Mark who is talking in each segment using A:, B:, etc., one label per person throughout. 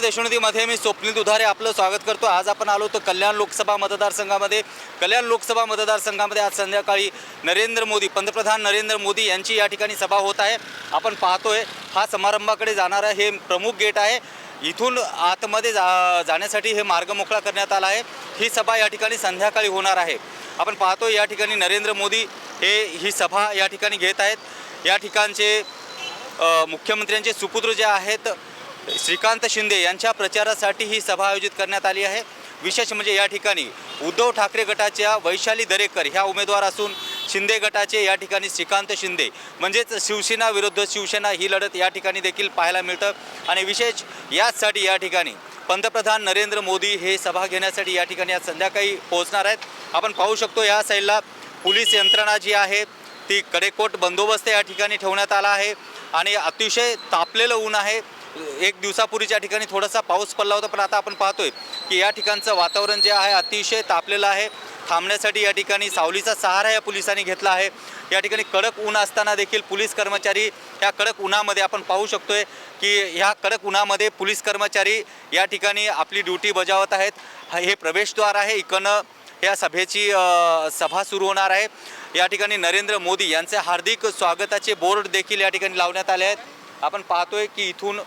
A: देशोन्नतीमध्ये मी स्वप्नील दुधारे आपलं स्वागत करतो. आज आपण आलो तर कल्याण लोकसभा मतदारसंघामध्ये. कल्याण लोकसभा मतदारसंघामध्ये आज संध्याकाळी नरेंद्र मोदी पंतप्रधान नरेंद्र मोदी यांची या ठिकाणी सभा होत आहे. आपण पाहतोय हा समारंभाकडे जाणारा हे प्रमुख गेट आहे. इथून आतमध्ये जा जाण्यासाठी हे मार्ग मोकळा करण्यात आला आहे. ही सभा या ठिकाणी संध्याकाळी होणार आहे. आपण पाहतो या ठिकाणी नरेंद्र मोदी हे ही सभा या ठिकाणी घेत आहेत. या ठिकाणचे मुख्यमंत्र्यांचे सुपुत्र जे आहेत श्रीकांत शिंदे यांच्या प्रचारासाठी ही सभा आयोजित करण्यात आली आहे. विशेष म्हणजे या ठिकाणी उद्धव ठाकरे गटाच्या वैशाली दरेकर ह्या उमेदवार असून शिंदे गटाचे या ठिकाणी श्रीकांत शिंदे म्हणजेच शिवसेना विरुद्ध शिवसेना ही लढत या ठिकाणी देखील पाहायला मिळतं. आणि विशेष याचसाठी या ठिकाणी पंतप्रधान नरेंद्र मोदी हे सभा घेण्यासाठी या ठिकाणी आज संध्याकाळी पोहोचणार आहेत. आपण पाहू शकतो या साईडला पोलीस यंत्रणा जी आहे ती कडेकोट बंदोबस्त या ठिकाणी ठेवण्यात आला आहे. आणि अतिशय तापलेलं ऊन आहे. एक दिवसापूर्वीच्या ठिकाणी थोडासा पाऊस पडला होता पण आता आपण पाहतोय की या ठिकाणचं वातावरण जे आहे अतिशय तापलेलं आहे. थांबण्यासाठी या ठिकाणी सावलीचा सहारा या पोलिसांनी घेतला आहे. या ठिकाणी कडक ऊन असताना देखील पोलीस कर्मचारी या कडक उन्हामध्ये आपण पाहू शकतोय की ह्या कडक उन्हामध्ये पोलीस कर्मचारी या ठिकाणी आपली ड्युटी बजावत आहेत. हे प्रवेशद्वार आहे. इकडनं या सभेची सभा सुरू होणार आहे. या ठिकाणी नरेंद्र मोदी यांचे हार्दिक स्वागताचे बोर्ड देखील या ठिकाणी लावण्यात आले आहेत. आपण पाहतोय की इथून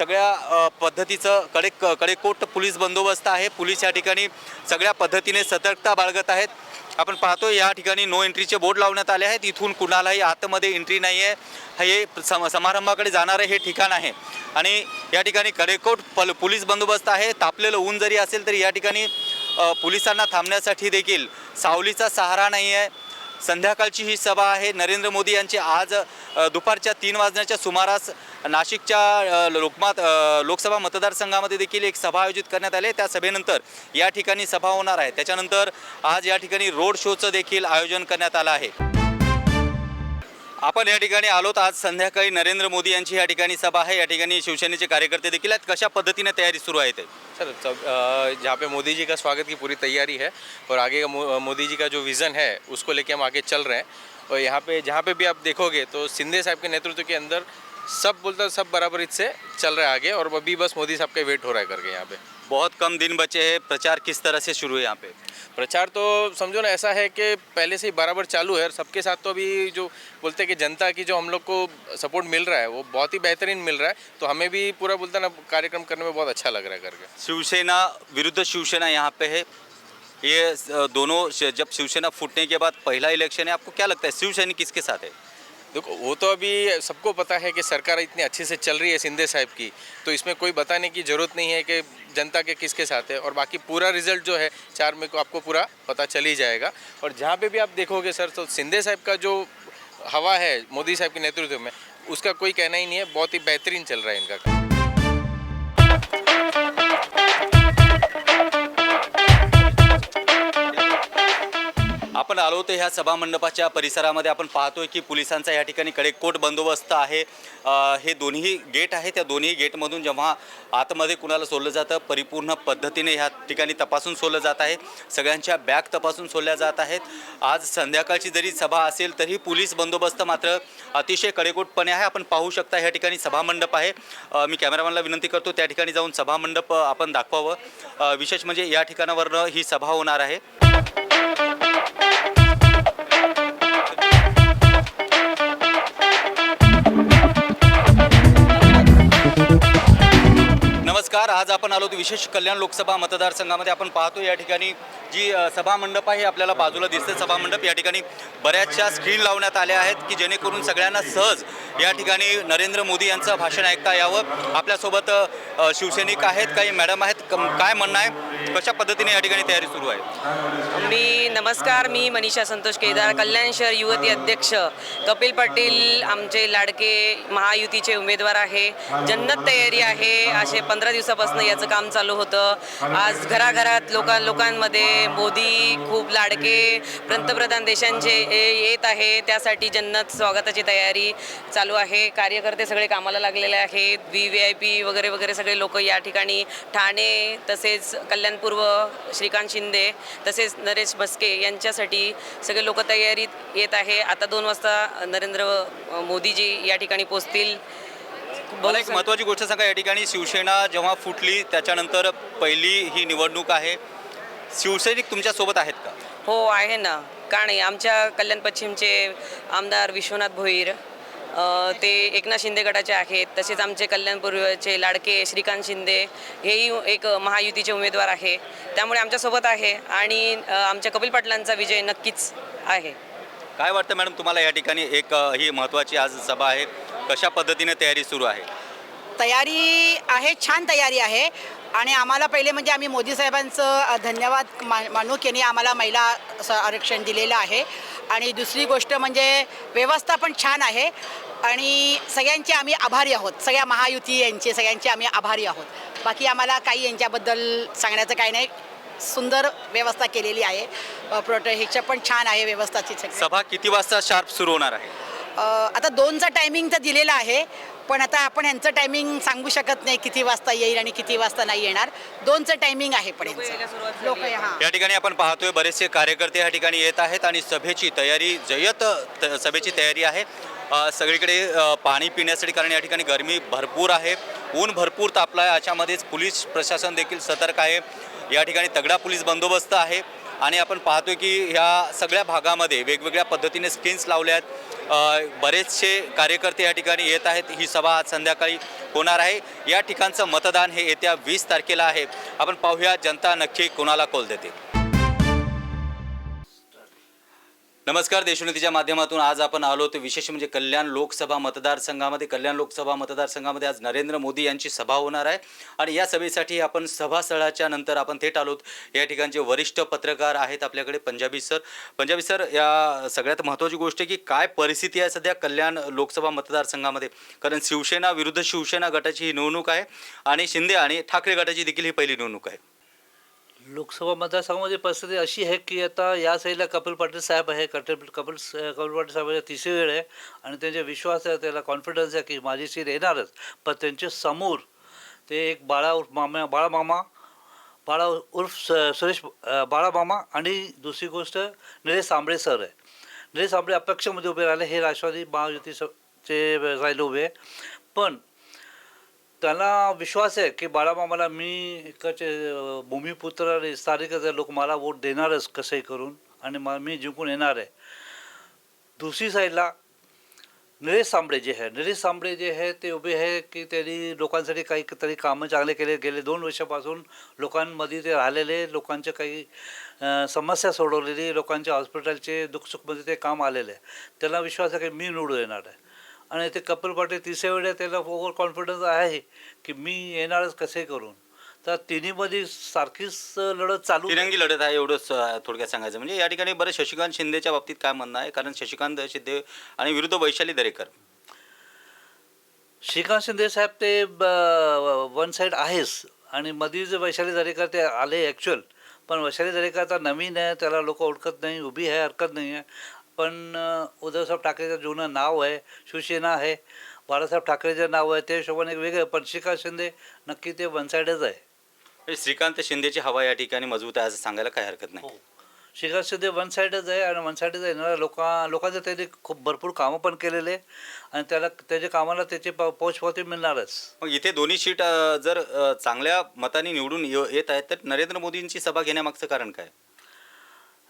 A: सगळ्या पद्धतीचं कडे कडेकोट पोलीस बंदोबस्त आहे. पोलीस या ठिकाणी सगळ्या पद्धतीने सतर्कता बाळगत आहेत. आपण पाहतो या ठिकाणी नो एंट्रीचे बोर्ड लावण्यात आले आहेत. इथून कुणालाही आतमध्ये एंट्री नाही आहे हे सम समारंभाकडे जाणारं हे ठिकाण आहे. आणि या ठिकाणी कडेकोट पल पोलीस बंदोबस्त आहे. तापलेलं ऊन जरी असेल तरी या ठिकाणी पोलिसांना थांबण्यासाठी देखील सावलीचा सहारा नाही आहे संध्याकाळची ही सभा आहे. नरेंद्र मोदी यांची आज दुपारच्या तीन वाजण्याच्या सुमारास नाशिकच्या लोकमत लोकसभा मतदारसंघामध्ये देखील एक सभा आयोजित करण्यात आली आहे. त्या सभेनंतर या ठिकाणी सभा होणार आहे. त्याच्यानंतर आज या ठिकाणी रोड शोचं देखील आयोजन करण्यात आलं आहे. आपण या ठिकाणी आलोत. आज संध्याकाळी नरेंद्र मोदी यांची या ठिकाणी सभा आहे. या ठिकाणी शिवसेनेचे कार्यकर्ते देखील आहेत. कशा पद्धतीने तयारी सुरू आहे ते?
B: सर जहाँ पे मोदी जी का स्वागत की पूरी तैयारी है और आगे का मो- मोदी जी का जो विज़न है उसको लेके हम आगे चल रहे हैं। और यहाँ पे जहाँ पे भी आप देखोगे तो सिंधे साहब के नेतृत्व के अंदर सब बोलता सब बराबर से चल रहा है आगे और अभी बस मोदी साहब का वेट हो रहा है करके यहाँ पे।
A: बहुत कम दिन बचे हैं प्रचार किस तरह से शुरू है यहाँ पे?
B: प्रचार तो समझो ना ऐसा है कि पहले से ही बराबर चालू है और सबके साथ तो अभी जो बोलते हैं कि जनता की जो हम लोग को सपोर्ट मिल रहा है वो बहुत ही बेहतरीन मिल रहा है। तो हमें भी पूरा बोलते ना कार्यक्रम करने में बहुत अच्छा लग रहा है करके।
A: शिवसेना विरुद्ध शिवसेना यहाँ पे है। ये दोनों जब शिवसेना फूटने के बाद पहला इलेक्शन है आपको क्या लगता है शिवसेना किसके साथ है?
B: देखो, वो तो अभी सबको पता है कि सरकार इतनी अच्छे से चल रही है सिंधे साहब की तो इसमें कोई बताने की ज़रूरत नहीं है कि जनता के किसके साथ है और बाकी पूरा रिज़ल्ट जो है, चार मई को आपको पूरा पता चल ही जाएगा। और जहाँ पे भी आप देखोगे सर तो सिंधे साहब का जो हवा है, मोदी साहब के नेतृत्व में, उसका कोई कहना ही नहीं है, बहुत ही बेहतरीन चल रहा है इनका काम।
A: आपण आलो तर ह्या सभामंडपाच्या परिसरामध्ये. आपण पाहतोय की पोलिसांचा या ठिकाणी कडेकोट बंदोबस्त आहे. हे दोन्ही गेट आहे त्या दोन्ही गेटमधून जेव्हा आतमध्ये कुणाला सोडलं जातं परिपूर्ण पद्धतीने ह्या ठिकाणी तपासून सोडलं जात आहे. सगळ्यांच्या बॅग तपासून सोडल्या जात आहेत. आज संध्याकाळची जरी सभा असेल तरी पोलीस बंदोबस्त मात्र अतिशय कडेकोटपणे आहे. आपण पाहू शकता ह्या ठिकाणी सभामंडप आहे. मी कॅमेरामॅनला विनंती करतो त्या ठिकाणी जाऊन सभामंडप आपण दाखवावं. विशेष म्हणजे या ठिकाणावरनं ही सभा होणार आहे. आज आपण आलो विशेष कल्याण लोकसभा मतदारसंघामध्ये. आपण पाहतो या ठिकाणी जी सभामंडप आहे आपल्याला बाजूला दिसते सभामंडप या ठिकाणी बऱ्याचशा स्क्रीन लावण्यात आल्या आहेत की जेणेकरून सगळ्यांना सहज या ठिकाणी नरेंद्र मोदी यांचं भाषण ऐकता यावं. आपल्यासोबत शिवसैनिक आहेत काही मॅडम आहेत. काय म्हणणं आहे? कशा पद्धतीने या ठिकाणी तयारी सुरू आहे?
C: मी नमस्कार मी मनीषा संतोष केदार कल्याण शहर युवती अध्यक्ष. कपिल पाटील आमचे लाडके महायुतीचे उमेदवार आहे. जन्नत तयारी आहे. असे पंधरा दिवसापासून याचं काम चालू होतं. आज घराघरात लोकां लोकांमध्ये मोदी खूप लाडके पंतप्रधान देशांचे येत आहे. त्यासाठी जन्नत स्वागताची तयारी चालू आहे. कार्यकर्ते सगळे कामाला लागलेले आहेत. व्ही व्ही आय पी वगैरे वगैरे सगळे लोक या ठिकाणी ठाणे तसेच कल्याणपूर्व श्रीकांत शिंदे तसेच नरेश भस्के यांच्यासाठी सगळे लोक तयारीत येत आहे. आता दोन वाजता नरेंद्र मोदीजी या ठिकाणी पोचतील
A: मला एक महत्त्वाची गोष्ट सांगा. या ठिकाणी शिवसेना जेव्हा फुटली त्याच्यानंतर पहिली ही निवडणूक आहे. शिवसैनिक तुमच्यासोबत आहेत का?
C: हो आहे ना. का नाही? आमच्या कल्याण पश्चिमचे आमदार विश्वनाथ भोईर ते एकनाथ शिंदे गटाचे आहेत तसेच आमचे कल्याण पूर्वचे लाडके श्रीकांत शिंदे हेही एक महायुतीचे उमेदवार आहे. त्यामुळे आमच्यासोबत आहे आणि आमच्या कपिल पाटलांचा विजय नक्कीच आहे.
A: काय वाटतं मॅडम तुम्हाला या ठिकाणी एक ही महत्त्वाची आज सभा आहे? कशा पद्धतीने तयारी सुरू आहे?
D: तयारी आहे छान तयारी आहे. आणि आम्हाला पहिले म्हणजे आम्ही मोदी साहेबांचं धन्यवाद मा मानू की यांनी आम्हाला महिला स- आरक्षण दिलेलं आहे. आणि दुसरी गोष्ट म्हणजे व्यवस्था पण छान आहे. आणि सगळ्यांचे आम्ही आभारी आहोत. सगळ्या महायुती यांचे सगळ्यांचे आम्ही आभारी आहोत. बाकी आम्हाला काही यांच्याबद्दल सांगण्याचं काही नाही. सुंदर व्यवस्था केलेली आहे. प्रोटे ह्याच्या पण छान आहे व्यवस्थाची
A: सभा किती वाजता शार्प सुरू होणार आहे?
D: आता दोनचा टायमिंग तर दिलेला आहे पण आता आपण यांचं टायमिंग सांगू शकत नाही किती वाजता येईल आणि किती वाजता नाही येणार. दोनचं टायमिंग आहे पण
C: लोकं
A: या ठिकाणी आपण पाहतोय बरेचसे कार्यकर्ते या ठिकाणी येत आहेत आणि सभेची तयारी जयत त- सभेची तयारी आहे. सगळीकडे पाणी पिण्यासाठी कारण या ठिकाणी गरमी भरपूर आहे. ऊन भरपूर तापलं आहे याच्यामध्येच पोलीस प्रशासन देखील सतर्क आहे. या ठिकाणी तगडा पोलीस बंदोबस्त आहे. आणि आपण पाहतोय की ह्या सगळ्या भागामध्ये वेगवेगळ्या पद्धतीने स्किन्स लावल्या आहेत. बरेचसे कार्यकर्ते या ठिकाणी येत आहेत. ही सभा आज संध्याकाळी होणार आहे. या ठिकाणचं मतदान हे येत्या वीस तारखेला आहे. आपण पाहूया जनता नक्की कोणाला कौल देते? नमस्कार देशोन्नतीच्या माध्यमातून आज आपण आलो तर विशेष म्हणजे कल्याण लोकसभा मतदारसंघामध्ये कल्याण लोकसभा मतदारसंघामध्ये आज नरेंद्र मोदी यांची सभा होणार आहे. आणि या सभेसाठी आपण सभास्थळाच्या नंतर आपण थेट आलोत या ठिकाणचे वरिष्ठ पत्रकार आहेत आपल्याकडे पंजाबी सर. पंजाबी सर या सगळ्यात महत्त्वाची गोष्ट आहे की काय परिस्थिती आहे सध्या कल्याण लोकसभा मतदारसंघामध्ये? कारण शिवसेना विरुद्ध शिवसेना गटाची ही निवडणूक आहे. आणि शिंदे आणि ठाकरे गटाची देखील ही पहिली निवडणूक आहे.
E: लोकसभा मतदारसंघामध्ये परिस्थिती अशी आहे की आता या साईडला कपिल पाटील साहेब आहे कपिल कपिल कपिल पाटील साहेबांच्या तिसरी वेळ आहे आणि त्यांचा विश्वास आहे त्याला कॉन्फिडन्स आहे की माझी सीट येणारच. पण त्यांच्यासमोर ते एक बाळा उर्फ मामा बाळा मामा बाळा उर्फ स- सुरेश अं, बाळा मामा आणि दुसरी गोष्ट निलेश सांबळे सर आहे. निलेश सांबळे अपक्षमध्ये उभे राहिले हे राष्ट्रवादी महायुतीचे राहिले उभे. पण त्यांना विश्वास आहे की बाळामामाला मी इकडचे भूमिपुत्र आणि स्थानिकच लोक मला वोट देणारच कसंही करून आणि मा मी जिंकून येणार आहे. दुसरी साईडला निलेश सांबळे जे आहे निलेश सांबळे जे आहे ते उभे आहे की त्यांनी लोकांसाठी काही तरी कामं चांगले केले. गेले दोन वर्षापासून लोकांमध्ये ते राहिलेले लोकांच्या काही समस्या सोडवलेली लोकांच्या हॉस्पिटलचे दुःखसुखमध्ये ते काम आलेले. आहे त्याला विश्वास आहे की मी निवडून येणार आहे. आणि ते कपिल पाटील तिसऱ्या वेळेला त्याला ओव्हर कॉन्फिडन्स आहे की मी येणारच कसे करून. तर तिन्हीमध्ये सारखीच लढत चालू.
A: तिरंगी लढत आहे एवढंच थोडक्यात सांगायचं म्हणजे. या ठिकाणी बरं शशिकांत शिंदेच्या बाबतीत काय म्हणणं आहे? कारण शशिकांत शिंदे आणि विरुद्ध वैशाली दरेकर.
E: श्रीकांत शिंदे साहेब ते वन साईड आहेच. आणि मध्ये जे वैशाली दरेकर ते आले ॲक्च्युअल पण वैशाली दरेकर आता नवीन आहे त्याला लोक ओळखत नाही उभी आहे हरकत नाही आहे. पण उद्धवसाहेब ठाकरेचं जुनं नाव आहे शिवसेना आहे बाळासाहेब ठाकरेचं नाव आहे ते हिशोबाने एक वेगळं पण श्रीकांत शिंदे नक्की ते वन साईडच आहे.
A: म्हणजे श्रीकांत शिंदेची हवा या ठिकाणी मजबूत आहे असं सांगायला काही हरकत नाही.
E: श्रीकांत शिंदे वन साईडच आहे आणि वन साईडच आहे. लोका लोकांचं त्यांनी खूप भरपूर कामं पण केलेले आणि त्याला त्याच्या कामाला त्याची प पोचपावती मिळणारच.
A: मग इथे दोन्ही सीट अ, जर अ, चांगल्या मताने निवडून येत आहेत तर नरेंद्र मोदींची सभा घेण्यामागचं कारण काय?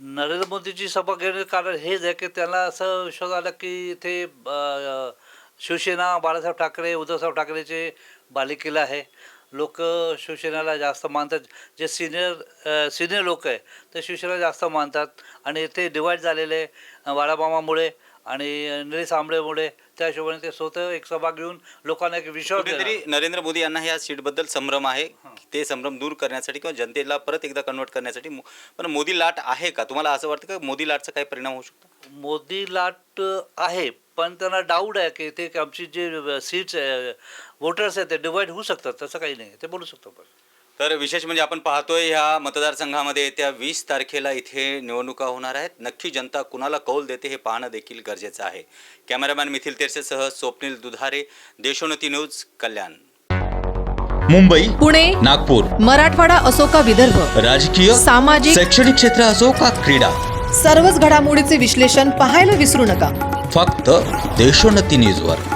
E: नरेंद्र मोदीची सभा घेण्याचं कारण हेच आहे की त्यांना असं विश्वास आला की इथे शिवसेना बाळासाहेब ठाकरे उद्धवसाहेब ठाकरेचे बालिकेला आहे. लोक शिवसेनेला जास्त मानतात. जे सिनियर सिनियर लोक आहे ते शिवसेना जास्त मानतात. आणि इथे डिवाईड झालेले आहे बाळामामामुळे आणि निलेश आंबळेमुळे त्या हिशोबाने ते स्वतः एक सभा घेऊन लोकांना एक विश्वास
A: कुठेतरी
E: देणार.
A: नरेंद्र मोदी यांना ह्या सीटबद्दल संभ्रम आहे. ते संभ्रम दूर करण्यासाठी किंवा जनतेला परत एकदा कन्वर्ट करण्यासाठी मो- पण मोदी लाट आहे का? तुम्हाला असं वाटतं का मोदी लाटचा काही परिणाम होऊ शकतो?
E: मोदी लाट आहे पण त्यांना डाऊट आहे की ते आमची जे सीट्स वोटर्स आहेत ते डिवाईड होऊ शकतात तसं काही नाही. ते बोलू शकतो पण
A: तर विशेष म्हणजे आपण पाहतोय ह्या मतदारसंघामध्ये येत्या वीस तारखेला इथे निवडणुका होणार आहेत. नक्की जनता कुणाला कौल देते हे पाहणं देखील गरजेचं आहे. कॅमेरामॅन मिथिल तेरसेसह स्वप्नील दुधारे देशोन्नती न्यूज कल्याण.
F: मुंबई
G: पुणे
F: नागपूर
G: मराठवाडा असो का विदर्भ?
F: राजकीय
G: सामाजिक
F: शैक्षणिक क्षेत्र असो का क्रीडा?
G: सर्वच घडामोडीचे विश्लेषण पाहायला विसरू नका.
F: फक्त देशोन्नती न्यूजवर.